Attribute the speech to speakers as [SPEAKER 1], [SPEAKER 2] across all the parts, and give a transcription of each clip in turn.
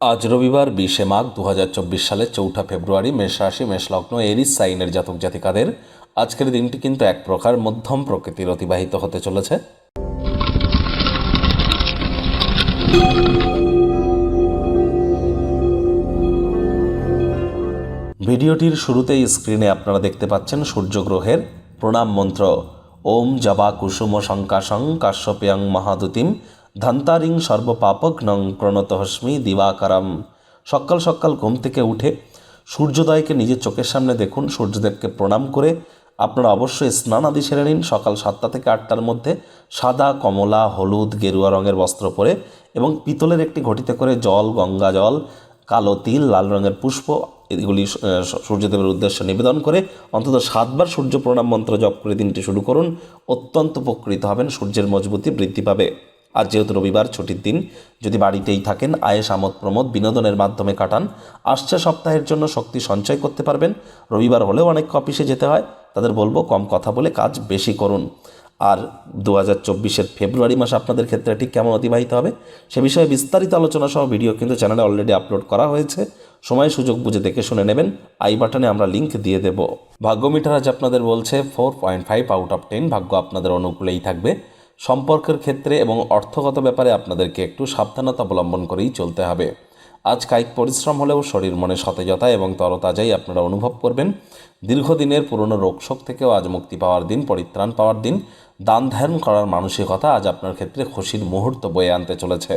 [SPEAKER 1] আজ রবিবার বিশে মাঘ দু সালের চৌঠা ফেব্রুয়ারি মেষ রাশি, মেষ লগ্ন, এরিস, সাইনের জাতক জাতিকাদের আজকের দিনটি কিন্তু এক প্রকার মধ্যম প্রকৃতির অতিবাহিত হতে চলেছে। ভিডিওটির শুরুতেই স্ক্রিনে আপনারা দেখতে পাচ্ছেন সূর্যগ্রহের প্রণাম মন্ত্র। ওম জবা কুসুম শঙ্কাশং কাশ্যপেয়ং মহাদুতিম ধন্তারিং সর্বপাপগ্নং প্রণতহস্মি দিবাকারম। সকাল সকাল ঘুম থেকে উঠে সূর্যোদয়কে নিজের চোখের সামনে দেখুন, সূর্যদেবকে প্রণাম করে আপনারা অবশ্যই স্নান আদি সেরে নিন। সকাল সাতটা থেকে আটটার মধ্যে সাদা, কমলা, হলুদ, গেরুয়া রঙের বস্ত্র পরে এবং পিতলের একটি ঘটিতে করে জল, গঙ্গা জল, কালো তিল, লাল রঙের পুষ্প, এগুলি সূর্যদেবের উদ্দেশ্যে নিবেদন করে অন্তত সাতবার সূর্য প্রণাম মন্ত্র জপ করে দিনটি শুরু করুন। অত্যন্ত উপকৃত হবেন, সূর্যের মজবুতি বৃদ্ধি পাবে। আর যেহেতু রবিবার ছুটির দিন, যদি বাড়িতেই থাকেন আয়েস আমোদ, প্রমোদ বিনোদনের মাধ্যমে কাটান, আসছে সপ্তাহের জন্য শক্তি সঞ্চয় করতে পারবেন। রবিবার হলেও অনেক অফিসে যেতে হয়, তাদের বলব কম কথা বলে কাজ বেশি করুন। আর দু হাজার চব্বিশের ফেব্রুয়ারি মাস আপনাদের ক্ষেত্রে ঠিক কেমন অতিবাহিত হবে, সে বিষয়ে বিস্তারিত আলোচনা সহ ভিডিও কিন্তু চ্যানেলে অলরেডি আপলোড করা হয়েছে। সময়, সুযোগ বুঝে দেখে শুনে নেবেন। আই বাটনে আমরা লিংক দিয়ে দেব। ভাগ্য মিটার আজ আপনাদের বলছে four point five out of ten ভাগ্য আপনাদের অনুকূলেই থাকবে। সম্পর্কের ক্ষেত্রে এবং অর্থগত ব্যাপারে আপনাদেরকে একটু সাবধানতা অবলম্বন করেই চলতে হবে। আজ কায়িক পরিশ্রম হলেও শরীর মনে সতেজতা এবং তরতাজাই আপনারা অনুভব করবেন। দীর্ঘদিনের পুরনো রোগশোক থেকেও আজ মুক্তি পাওয়ার দিন, পরিত্রাণ পাওয়ার দিন। দান ধ্যান করার মানসিকতা আজ আপনার ক্ষেত্রে খুশির মুহূর্ত বয়ে আনতে চলেছে।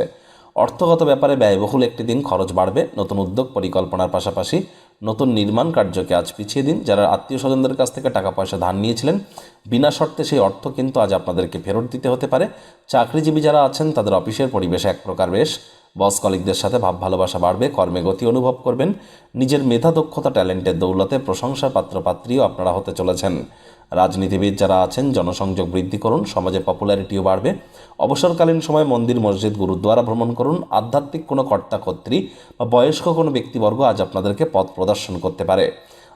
[SPEAKER 1] অর্থগত ব্যাপারে ব্যয়বহুল একটি দিন খরচ বাড়বে। নতুন উদ্যোগ পরিকল্পনার পাশাপাশি নতুন নির্মাণ কার্যকে আজ পিছিয়ে দিন। যারা আত্মীয় স্বজনদের কাছ থেকে টাকা পয়সা ধার নিয়েছিলেন, বিনা শর্তে সেই অর্থ কিন্তু আজ আপনাদেরকে ফেরত দিতে হতে পারে। চাকরিজীবী যারা আছেন, তাদের অফিসের পরিবেশ এক প্রকার বেশ বস কলিকদের সাথে ভাব ভালোবাসা বাড়বে, কর্মে গতি অনুভব করবেন, নিজের মেধা, দক্ষতা, ট্যালেন্টের দৌলতে প্রশংসার পাত্রপাত্রীও আপনারা হতে চলেছেন। রাজনীতিবিদ যারা আছেন, জনসংযোগ বৃদ্ধি করুন, সমাজে পপুলারিটিও বাড়বে। অবসরকালীন সময় মন্দির, মসজিদ গুরুদ্বারা ভ্রমণ করুন। আধ্যাত্মিক কোনো কর্তা, কর্ত্রী বা বয়স্ক কোনো ব্যক্তিবর্গ আজ আপনাদেরকে পথ প্রদর্শন করতে পারে।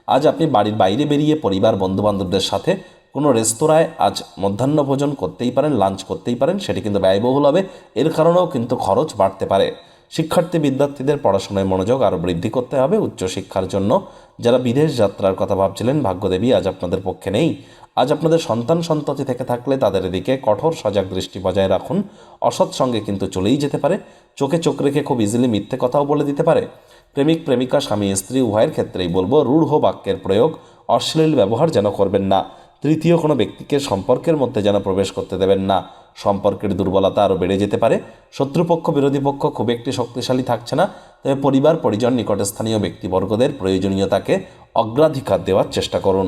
[SPEAKER 1] আজ আপনি বাড়ির বাইরে বেরিয়ে পরিবার, বন্ধুবান্ধবদের সাথে কোনো রেস্তোরাঁয় আজ মধ্যাহ্ন ভোজন করতেই পারেন লাঞ্চ করতেই পারেন, সেটি কিন্তু ব্যয়বহুল হবে। এর কারণেও কিন্তু খরচ বাড়তে পারে। শিক্ষার্থী বিদ্যার্থীদের পড়াশোনায় মনোযোগ আরও বৃদ্ধি করতে হবে উচ্চশিক্ষার জন্য। যারা বিদেশ যাত্রার কথা ভাবছিলেন, ভাগ্যদেবী আজ আপনাদের পক্ষে নেই। আজ আপনাদের সন্তান সন্ততি থেকে থাকলে তাদের দিকে কঠোর সজাগ দৃষ্টি বজায় রাখুন। অসৎ সঙ্গে কিন্তু চলেই যেতে পারে। চোখে চোখ রেখে খুব ইজিলি মিথ্যে কথাও বলে দিতে পারে। প্রেমিক, প্রেমিকা, স্বামী, স্ত্রী, উভয়ের ক্ষেত্রেই বলব, রূঢ় বাক্যের প্রয়োগ, অশ্লীল ব্যবহার যেন করবেন না। তৃতীয় কোনো ব্যক্তিকে সম্পর্কের মধ্যে যেন প্রবেশ করতে দেবেন না। সম্পর্কের দুর্বলতা আরও বেড়ে যেতে পারে। শত্রুপক্ষ, বিরোধী পক্ষ খুব একটি শক্তিশালী থাকছে না। তবে পরিবার, পরিজন, নিকটস্থানীয় ব্যক্তিবর্গদের প্রয়োজনীয়তাকে অগ্রাধিকার দেওয়ার চেষ্টা করুন।